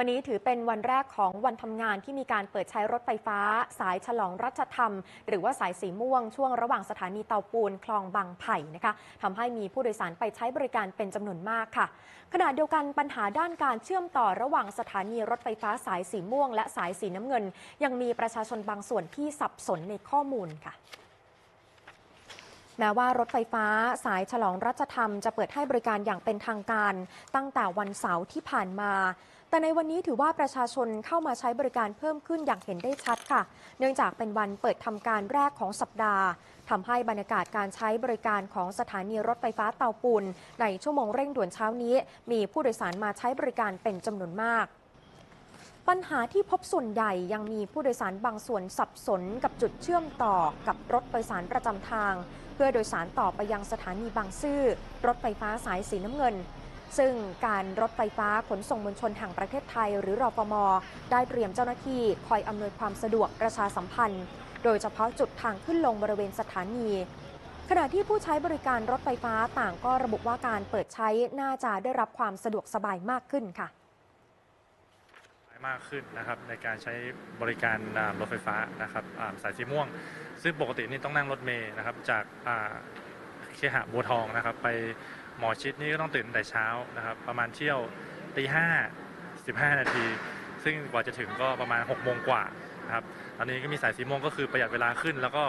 วันนี้ถือเป็นวันแรกของวันทำงานที่มีการเปิดใช้รถไฟฟ้า สายฉลองรัชธรรม หรือว่าสายสีม่วงช่วงระหว่างสถานีเตาปูนคลองบางไผ่นะคะทำให้มีผู้โดยสารไปใช้บริการเป็นจำนวนมากค่ะ ขณะเดียวกันปัญหาด้านการเชื่อมต่อระหว่างสถานีรถไฟฟ้าสายสีม่วง และสายสีน้ำเงิน ยังมีประชาชนบางส่วนที่สับสนในข้อมูลค่ะ แม้ว่ารถไฟฟ้าสายฉลองรัชธรรมจะเปิดให้บริการอย่างเป็นทางการ ตั้งแต่วันเสาร์ที่ผ่านมา แต่ในวันนี้ถือว่าประชาชนเข้ามาใช้บริการเพิ่มขึ้นอย่างเห็นได้ชัดค่ะ เนื่องจากเป็นวันเปิดทำการแรกของสัปดาห์ทำให้บรรยากาศการใช้บริการของสถานีรถไฟฟ้าเตาปูน ในชั่วโมงเร่งด่วนเช้านี้ มีผู้โดยสารมาใช้บริการเป็นจำนวนมากปัญหาที่พบส่วนใหญ่ยังมีผู้โดยสารบางส่วนสับสนกับจุดเชื่อมต่อกับรถโดยสารประจำทาง พื่อโดยสารต่อไปยังสถานีบางซื่อรถไฟฟ้าสายสีน้ำเงิน ซึ่งการรถไฟฟ้าขนส่งมวลชนแห่งประเทศไทย หรือรอฟม ได้เตรียมเจ้าหน้าที่คอยอำนวยความสะดวกประชาสัมพันธ์ โดยเฉพาะจุดทางขึ้นลงบริเวณสถานีขณะที่ผู้ใช้บริการรถไฟฟ้าต่างก็ระบุว่าการเปิดใช้น่าจะได้รับความสะดวกสบายมากขึ้นค่ะ มากขึ้นนะครับในการใช้บริการรถไฟฟ้านะครับสายสีม่วง ซึ่งปกตินี่ต้องนั่งรถเมล์นะครับจากเคหะบัวทองนะครับ ไปหมอชิดนี่ก็ต้องตื่นแต่เช้านะครับ ประมาณเที่ยวตีห้าสิบห้านาที ซึ่งกว่าจะถึงก็ประมาณ6กโมงกว่านะครับตอนนี้ก็มีสายสีม่วงก็คือประหยัดเวลาขึ้น แล้วก็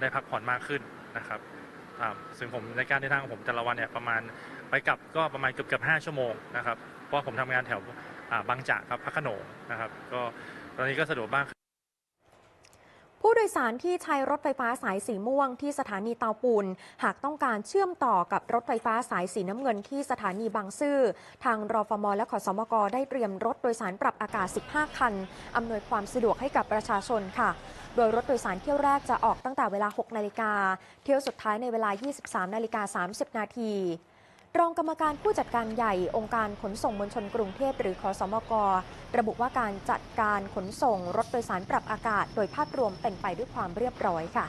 ได้พักผ่อนมากขึ้นนะครับซึ่งผมในการเดินทางของผมแต่ละวันเนี่ยประมาณไปกลับก็ประมาณเกือบเกือบห้าชั่วโมงนะครับเพราะผมทำงานแถว บางจากครับพระขนงนะครับ ก็ตอนนี้ก็สะดวกมากผู้โดยสารที่ใช้รถไฟฟ้าสายสีม่วงที่สถานีเตาปูน หากต้องการเชื่อมต่อกับรถไฟฟ้าสายสีน้ำเงินที่สถานีบางซื่อ ทางรอฟมและขอสมกได้เตรียมรถโดยสารปรับอากาศ 15 คัน อำนวยความสะดวกให้กับประชาชนค่ะ โดยรถโดยสารเที่ยวแรกจะออกตั้งแต่เวลา 6 นาฬิกา เที่ยวสุดท้ายในเวลา 23 นาฬิกา 30 นาที รองกรรมการผู้จัดการใหญ่องค์การขนส่งมวลชนกรุงเทพหรือคอสมก ระบุว่าการจัดการขนส่งรถโดยสารปรับอากาศ โดยภาพรวมเป็นไปด้วยความเรียบร้อยค่ะ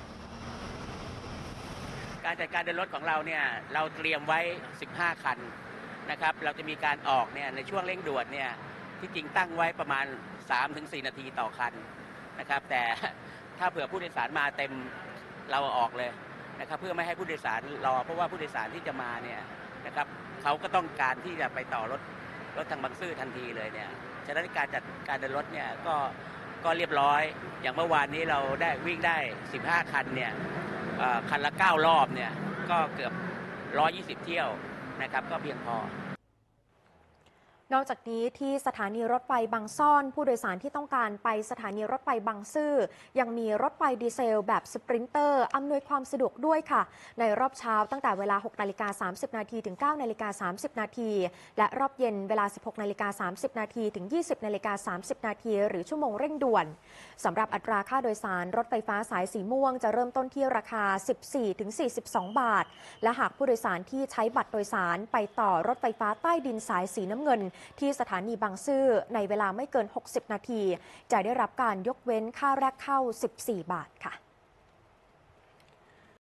การจัดการเดินรถของเราเนี่ยเราเตรียมไว้ 15 คันนะครับเราจะมีการออกเนี่ยในช่วงเร่งด่วนเนี่ยที่จริงตั้งไว้ประมาณ 3-4 นาทีต่อคันนะครับแต่ถ้าเผื่อผู้โดยสารมาเต็มเราออกเลยนะครับเพื่อไม่ให้ผู้โดยสารรอเพราะว่าผู้โดยสารที่จะมาเนี่ย นะครับเขาก็ต้องการที่จะไปต่อรถรถทางบางซื่อทันทีเลยเนี่ยฉะนั้นการจัดการเดินรถเนี่ยก็ก็เรียบร้อย อย่างเมื่อวานนี้เราได้วิ่งได้ 15 คันเนี่ยคันละ 9 รอบเนี่ยก็เกือบ 120 เที่ยวนะครับ ก็เพียงพอ นอกจากนี้ที่สถานีรถไฟบางซ่อน ผู้โดยสารที่ต้องการไปสถานีรถไฟบางซื่อ ยังมีรถไฟดีเซล แบบสปรินเตอร์อำนวยความสะดวกด้วยค่ะ ในรอบเช้าตั้งแต่เวลา 6 นาฬิกา 30 นาทีถึง 9 นาฬิกา 30 นาที และรอบเย็นเวลา 16 นาฬิกา 30 นาทีถึง 20 นาฬิกา 30 นาที หรือชั่วโมงเร่งด่วนสำหรับอัตราค่าโดยสารรถไฟฟ้าสายสีม่วง จะเริ่มต้นที่ราคา 14ถึง42 บาท และหากผู้โดยสารที่ใช้บัตรโดยสารไปต่อรถไฟฟ้าใต้ดินสายสีน้ำเงินที่สถานีบางซื่อในเวลาไม่เกิน 60 นาที จะได้รับการยกเว้นค่าแรกเข้า 14 บาทค่ะ